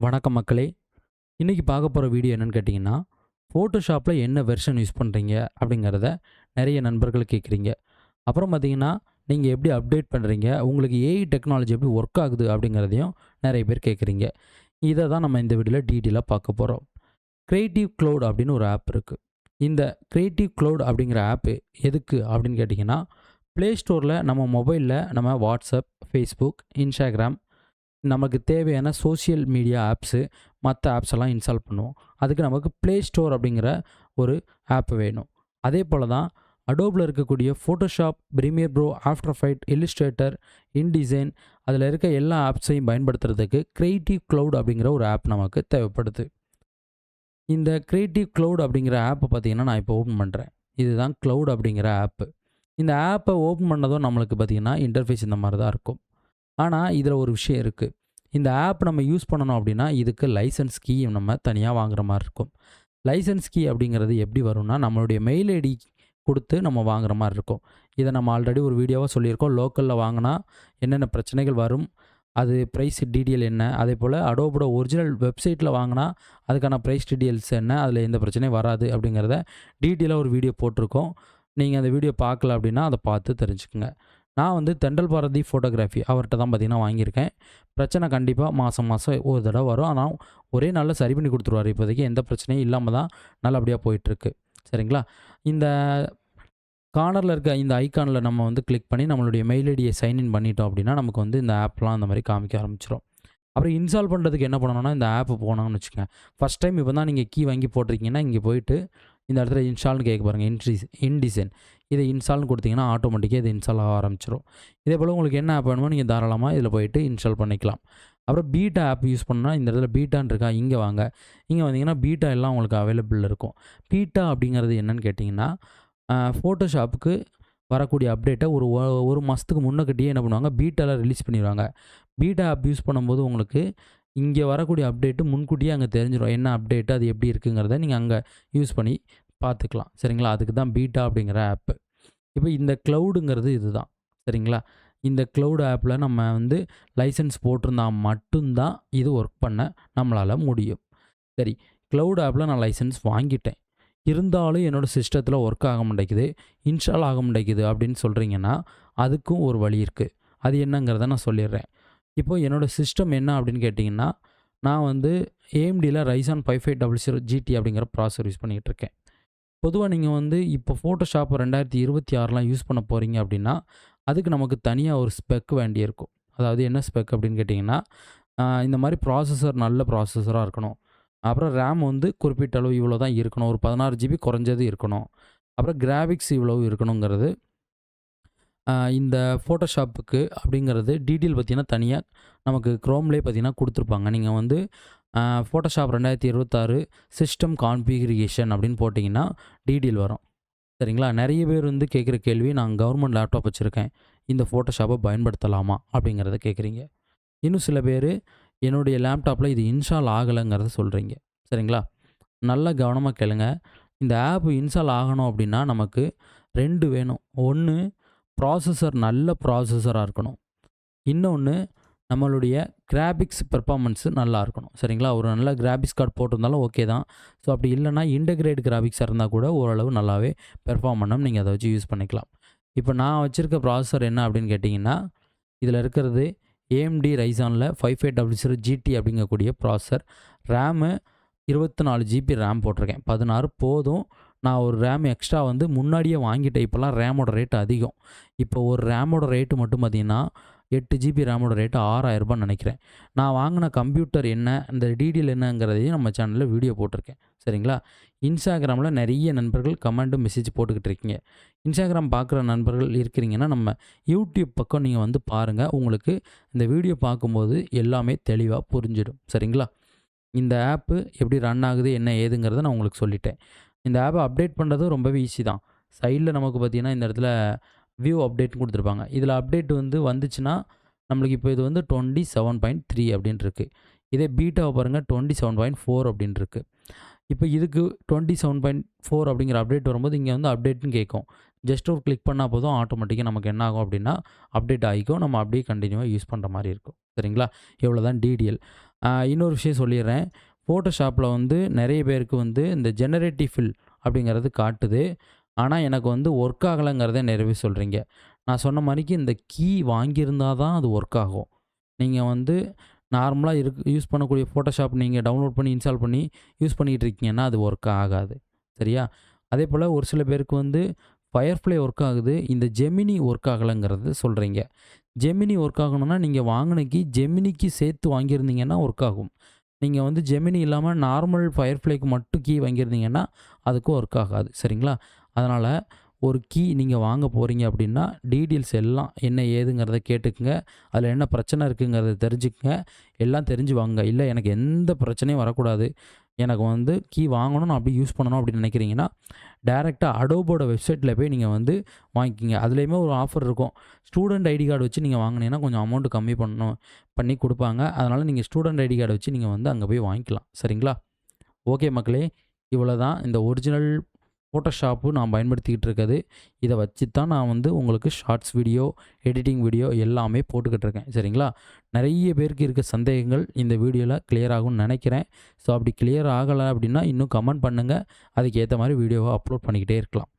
வணக்கம் மக்களே. இன்றைக்கி பார்க்க போகிற வீடியோ என்னென்னு கேட்டிங்கன்னா ஃபோட்டோஷாப்பில் என்ன வெர்ஷன் யூஸ் பண்ணுறீங்க அப்படிங்கிறத நிறைய நண்பர்கள் கேட்குறீங்க. அப்புறம் பார்த்தீங்கன்னா நீங்கள் எப்படி அப்டேட் பண்ணுறீங்க உங்களுக்கு ஏஐ டெக்னாலஜி எப்படி ஒர்க் ஆகுது அப்படிங்கிறதையும் நிறைய பேர் கேட்குறீங்க. இதை தான் நம்ம இந்த வீடியோவில் டீட்டெயிலாக பார்க்க போகிறோம் க்ரியேட்டிவ் க்ளவுட் அப்படின்னு ஒரு ஆப் இருக்குது இந்த க்ரியேட்டிவ் க்ளவுட் அப்படிங்கிற ஆப்பு எதுக்கு அப்படின்னு கேட்டிங்கன்னா ப்ளே ஸ்டோரில் நம்ம மொபைலில் நம்ம வாட்ஸ்அப் ஃபேஸ்புக் இன்ஸ்டாகிராம் நமக்கு தேவையான சோஷியல் மீடியா ஆப்ஸு மற்ற ஆப்ஸ் எல்லாம் இன்ஸ்டால் பண்ணுவோம். அதுக்கு நமக்கு ப்ளே ஸ்டோர் அப்படிங்கிற ஒரு ஆப் வேணும். அதே போல் தான் அடோபில் இருக்கக்கூடிய ஃபோட்டோஷாப் ப்ரீமியர் ப்ரோ ஆஃப்டர் ஃபைட் இல்லுஸ்ட்ரேட்டர் இன்டிசைன் அதில் இருக்க எல்லா ஆப்ஸையும் பயன்படுத்துறதுக்கு க்ரியேட்டிவ் க்ளவுட் அப்படிங்கிற ஒரு ஆப் நமக்கு தேவைப்படுது. இந்த க்ரியேட்டிவ் க்ளவுட் அப்படிங்கிற ஆப்பை பார்த்தீங்கன்னா நான் இப்போ ஓப்பன் பண்ணுறேன் இதுதான் க்ளவுட் அப்படிங்கிற ஆப்பு இந்த ஆப்பை ஓப்பன் பண்ணதும் நம்மளுக்கு பார்த்தீங்கன்னா இன்டர்ஃபேஸ் இந்த மாதிரி தான் இருக்கும். ஆனால் இதில் ஒரு விஷயம் இருக்குது இந்த ஆப் நம்ம யூஸ் பண்ணணும் அப்படின்னா இதுக்கு லைசன்ஸ் கீ நம்ம தனியாக வாங்குற மாதிரி இருக்கும். லைசன்ஸ் கீ அப்படிங்கிறது எப்படி வரும்னா நம்மளுடைய மெயில் ஐடி கொடுத்து நம்ம வாங்குற மாதிரி இருக்கும். இதை நம்ம ஆல்ரெடி ஒரு வீடியோவாக சொல்லியிருக்கோம். லோக்கலில் வாங்கினா என்னென்ன பிரச்சனைகள் வரும் அது ப்ரைஸ் டீட்டெயில் என்ன அதே போல் அடோபோட ஒரிஜினல் வெப்சைட்டில் வாங்கினா அதுக்கான ப்ரைஸ் டீட்டெயில்ஸ் என்ன அதில் எந்த பிரச்சனையும் வராது அப்படிங்கிறத டீட்டெயிலாக ஒரு வீடியோ போட்டிருக்கோம். நீங்கள் அந்த வீடியோ பார்க்கல அப்படின்னா அதை பார்த்து தெரிஞ்சுக்கோங்க. நான் வந்து தெண்டல் பாரதி ஃபோட்டோகிராஃபி அவர்கிட்ட தான் பார்த்திங்கன்னா வாங்கியிருக்கேன். பிரச்சனை கண்டிப்பாக மாதம் மாதம் ஒரு தடவை வரும். ஆனால் ஒரே நாளில் சரி பண்ணி கொடுத்துருவார். இப்போதைக்கு எந்த பிரச்சனையும் இல்லாமல் தான் நல்லபடியாக போயிட்டுருக்கு. சரிங்களா? இந்த கார்னரில் இருக்க இந்த ஐக்கானில் நம்ம வந்து கிளிக் பண்ணி நம்மளுடைய மெயில் ஐடியை சைன்இன் பண்ணிட்டோம் அப்படின்னா நமக்கு வந்து இந்த ஆப்லாம் அந்த மாதிரி காமிக்க ஆரம்பிச்சிடும் அப்புறம் இன்ஸ்டால் பண்ணுறதுக்கு என்ன பண்ணணும்னா இந்த ஆப் போனோம்னு வச்சுக்கோங்க. ஃபஸ்ட் டைம் இப்போ தான் நீங்கள் கீ வாங்கி போட்டிருக்கீங்கன்னா இங்கே போயிட்டு இந்த இடத்துல இன்ஸ்டால்னு கேட்க பாருங்கள் இன்ட்ரிஸ் இன்டிசைன் இதை இன்ஸ்டால்னு கொடுத்தீங்கன்னா ஆட்டோமேட்டிக்காக இது இன்ஸ்டால் ஆக ஆரம்பிச்சிடும் இதே போல் உங்களுக்கு என்ன ஆப் வேணுமோ நீங்கள் தாராளமாக இதில் போயிட்டு இன்ஸ்டால் பண்ணிக்கலாம். அப்புறம் பீட்டா ஆப் யூஸ் பண்ணால் இந்த இடத்துல பீட்டான்னு இருக்கா இங்கே வாங்க. இங்கே வந்தீங்கன்னா பீட்டா எல்லாம் உங்களுக்கு அவைலபிள் இருக்கும். பீட்டா அப்படிங்கிறது என்னன்னு கேட்டிங்கன்னா ஃபோட்டோஷாப்புக்கு வரக்கூடிய அப்டேட்டை ஒரு ஒரு மாதத்துக்கு முன்னக்கிட்டேயே என்ன பண்ணுவாங்க பீட்டாவில் ரிலீஸ் பண்ணிடுவாங்க பீட்டா ஆப் யூஸ் பண்ணும்போது உங்களுக்கு இங்கே வரக்கூடிய அப்டேட்டு முன்கூட்டியே அங்கே தெரிஞ்சிடும் என்ன அப்டேட்டு அது எப்படி இருக்குங்கிறத நீங்கள் அங்கே யூஸ் பண்ணி பார்த்துக்கலாம். சரிங்களா? அதுக்கு தான் பீட்டா அப்படிங்கிற ஆப்பு இப்போ இந்த க்ளவுடுங்கிறது இதுதான். சரிங்களா? இந்த க்ளவுட் ஆப்பில் நம்ம வந்து லைசன்ஸ் போட்டிருந்தா மட்டும்தான் இது ஒர்க் பண்ண நம்மளால் முடியும். சரி க்ளவுட் ஆப்பில் நான் லைசன்ஸ் வாங்கிட்டேன். இருந்தாலும் என்னோடய சிஸ்டத்தில் ஒர்க் ஆக மாட்டேங்குது இன்ஸ்டால் ஆக மாட்டேங்குது அப்படின்னு சொல்கிறீங்கன்னா அதுக்கும் ஒரு வழி இருக்குது அது என்னங்கிறத நான் சொல்லிடுறேன். இப்போ என்னோடய சிஸ்டம் என்ன அப்படின்னு கேட்டிங்கன்னா நான் வந்து ஏஎம்டியில் Ryzen five five double zero GT அப்படிங்கிற ப்ராசர் யூஸ் பண்ணிகிட்ருக்கேன் பொதுவாக நீங்கள் வந்து இப்போ ஃபோட்டோஷாப் ரெண்டாயிரத்தி இருபத்தி ஆறுலாம் யூஸ் பண்ண போகிறீங்க அப்படின்னா அதுக்கு நமக்கு தனியாக ஒரு ஸ்பெக் வேண்டியிருக்கும் அதாவது என்ன ஸ்பெக் அப்படின்னு கேட்டிங்கன்னா இந்த மாதிரி ப்ராசஸர் நல்ல ப்ராசஸராக இருக்கணும். அப்புறம் ரேம் வந்து குறிப்பிட்ட அளவு இவ்வளோ தான் இருக்கணும். ஒரு பதினாறு ஜிபி குறைஞ்சது இருக்கணும். அப்புறம் கிராஃபிக்ஸ் இவ்வளவு இருக்கணுங்கிறது இந்த ஃபோட்டோஷாப்புக்கு அப்படிங்கிறது டீட்டெயில் பார்த்தீங்கன்னா தனியாக நமக்கு க்ரோம்லேயே பார்த்தீங்கன்னா கொடுத்துருப்பாங்க. நீங்கள் வந்து ஃபோட்டோஷாப் ரெண்டாயிரத்தி இருபத்தாறு சிஸ்டம் கான்ஃபிகரேஷன் அப்படின்னு போட்டிங்கன்னா டீடெயில் வரும். சரிங்களா? நிறைய பேர் வந்து கேட்குற கேள்வி நான் கவர்மெண்ட் லேப்டாப் வச்சுருக்கேன். இந்த ஃபோட்டோஷாப்பை பயன்படுத்தலாமா அப்படிங்கிறத கேட்குறீங்க. இன்னும் சில பேர் என்னுடைய லேப்டாப்பில் இது இன்ஸ்டால் ஆகலைங்கிறத சொல்கிறீங்க சரிங்களா? நல்லா கவனமாக கேளுங்க. இந்த ஆப் இன்ஸ்டால் ஆகணும் அப்படின்னா நமக்கு ரெண்டு வேணும். ஒன்று ப்ராசஸர் நல்ல ப்ராசஸராக இருக்கணும். இன்னொன்று நம்மளுடைய கிராபிக்ஸ் பெர்ஃபார்மன்ஸு நல்லா இருக்கணும். சரிங்களா? ஒரு நல்ல கிராபிக்ஸ் கார்டு போட்டிருந்தாலும் ஓகே தான். ஸோ அப்படி இல்லைனா இன்டகிரேட் கிராபிக்ஸாக இருந்தால் கூட ஓரளவு நல்லாவே பெர்ஃபார்ம் பண்ணணும் நீங்கள் அதை வச்சு யூஸ் பண்ணிக்கலாம். இப்போ நான் வச்சுருக்க ப்ராசஸர் என்ன அப்படின்னு கேட்டிங்கன்னா இதில் இருக்கிறது AMD ரைசானில் five five double zero GT அப்படிங்கக்கூடிய ப்ராசஸர் ரேமு இருபத்தி நாலு ஜிபி ரேம் போட்டிருக்கேன். பதினாறு போதும். நான் ஒரு ரேம் எக்ஸ்ட்ரா வந்து முன்னாடியே வாங்கிட்டேன். இப்போல்லாம் ரேமோட ரேட் அதிகம். இப்போ ஒரு ரேமோட ரேட்டு மட்டும் பார்த்திங்கன்னா எட்டு ஜிபி ரேமோட ரேட்டு ஆறாயிரரூபான்னு நினைக்கிறேன். நான் வாங்கின கம்ப்யூட்டர் என்ன இந்த டீடெயில் என்னங்கிறதையும் நம்ம சேனலில் வீடியோ போட்டிருக்கேன். சரிங்களா? இன்ஸ்டாகிராமில் நிறைய நண்பர்கள் கமெண்ட்டு மெசேஜ் போட்டுக்கிட்டு இருக்கீங்க. இன்ஸ்டாகிராம் பார்க்குற நண்பர்கள் இருக்கிறீங்கன்னா நம்ம யூடியூப் பக்கம் நீங்கள் வந்து பாருங்கள் உங்களுக்கு இந்த வீடியோ பார்க்கும்போது எல்லாமே தெளிவாக புரிஞ்சிடும். சரிங்களா? இந்த ஆப்பு எப்படி ரன் ஆகுது என்ன ஏதுங்கிறத நான் உங்களுக்கு சொல்லிட்டேன். இந்த ஆப்பை அப்டேட் பண்ணுறது ரொம்பவே ஈஸி தான். சைடில் நமக்கு பார்த்தீங்கன்னா இந்த இடத்துல வியூ அப்டேட்னு கொடுத்துருப்பாங்க. இதில் அப்டேட் வந்து வந்துச்சுன்னா நம்மளுக்கு இப்போ இது வந்து டுவெண்ட்டி செவன் பாயிண்ட் த்ரீ அப்படின்ட்டு இதே பீட்டாவை பாருங்கள் டுவெண்ட்டி செவன் பாயிண்ட் ஃபோர் அப்படின்னு இப்போ இதுக்கு டுவெண்ட்டி செவன் பாயிண்ட் ஃபோர் அப்படிங்கிற அப்டேட் வரும்போது இங்கே வந்து அப்டேட்னு கேட்கும். ஜஸ்ட் ஒரு கிளிக் பண்ணால் போதும் ஆட்டோமேட்டிக்காக நமக்கு என்ன ஆகும் அப்படின்னா அப்டேட் ஆகிக்கும். நம்ம அப்படியே கண்டினியூவாக யூஸ் பண்ணுற மாதிரி இருக்கும். சரிங்களா? இவ்வளோ தான் டிடிஎல் இன்னொரு விஷயம் சொல்லிடுறேன். ஃபோட்டோஷாப்பில் வந்து நிறைய பேருக்கு வந்து இந்த ஜெனரேட்டிவ் ஃபில் அப்படிங்கிறது காட்டுது. ஆனால் எனக்கு வந்து ஒர்க் ஆகலைங்கிறத நிறைவே சொல்கிறீங்க நான் சொன்ன மாதிரிக்கு இந்த கீ வாங்கியிருந்தால் தான் அது ஒர்க் ஆகும். நீங்கள் வந்து நார்மலாக இருக்கு யூஸ் பண்ணக்கூடிய ஃபோட்டோஷாப் நீங்கள் டவுன்லோட் பண்ணி இன்ஸ்டால் பண்ணி யூஸ் பண்ணிகிட்டு இருக்கீங்கன்னா அது ஒர்க் ஆகாது. சரியா? அதே போல் ஒரு சில பேருக்கு வந்து ஃபயர்ஃப்ளை ஒர்க் ஆகுது. இந்த ஜெமினி ஒர்க் ஆகலைங்கிறது சொல்கிறீங்க ஜெமினி ஒர்க் ஆகணும்னா நீங்கள் வாங்கினக்கு ஜெமினிக்கு சேர்த்து வாங்கியிருந்தீங்கன்னா ஒர்க் ஆகும். நீங்கள் வந்து ஜெமினி இல்லாமல் நார்மல் ஃபயர்ஃப்ளைக்கு மட்டும் கீ வாங்கியிருந்தீங்கன்னா அதுக்கும் ஒர்க் ஆகாது. சரிங்களா? அதனால் ஒரு கீ நீங்கள் வாங்க போகிறீங்க அப்படின்னா டீட்டெயில்ஸ் எல்லாம் என்ன ஏதுங்கிறத கேட்டுக்குங்க. அதில் என்ன பிரச்சனை இருக்குங்கிறத தெரிஞ்சுக்குங்க. எல்லாம் தெரிஞ்சு வாங்க இல்லை எனக்கு எந்த பிரச்சனையும் வரக்கூடாது. எனக்கு வந்து கீ வாங்கணும் நான் அப்படி யூஸ் பண்ணணும் அப்படின்னு நினைக்கிறீங்கன்னா டேரெக்டாக அடோபோட வெப்சைட்டில் போய் நீங்கள் வந்து வாங்கிக்கிங்க. அதுலேயுமே ஒரு ஆஃபர் இருக்கும். ஸ்டூடெண்ட் ஐடி கார்டு வச்சு நீங்கள் வாங்கினீங்கன்னா கொஞ்சம் அமௌண்ட் கம்மி பண்ணணும் பண்ணி கொடுப்பாங்க. அதனால் நீங்கள் ஸ்டூடெண்ட் ஐடி கார்டு வச்சு நீங்கள் வந்து அங்கே போய் வாங்கிக்கலாம். சரிங்களா? ஓகே மக்களே இவ்வளோ தான் இந்த ஒரிஜினல் ஃபோட்டோஷாப்பு நான் பயன்படுத்திக்கிட்டு இருக்குது இதை வச்சு தான் நான் வந்து உங்களுக்கு ஷார்ட்ஸ் வீடியோ எடிட்டிங் வீடியோ எல்லாமே போட்டுக்கிட்டு இருக்கேன் சரிங்களா? நிறைய பேருக்கு இருக்க சந்தேகங்கள் இந்த வீடியோவில் கிளியர் ஆகும்னு நினைக்கிறேன். ஸோ அப்படி கிளியர் ஆகலை அப்படின்னா இன்னும் கமெண்ட் பண்ணுங்கள் அதுக்கேற்ற மாதிரி வீடியோவை அப்லோட் பண்ணிக்கிட்டே இருக்கலாம்.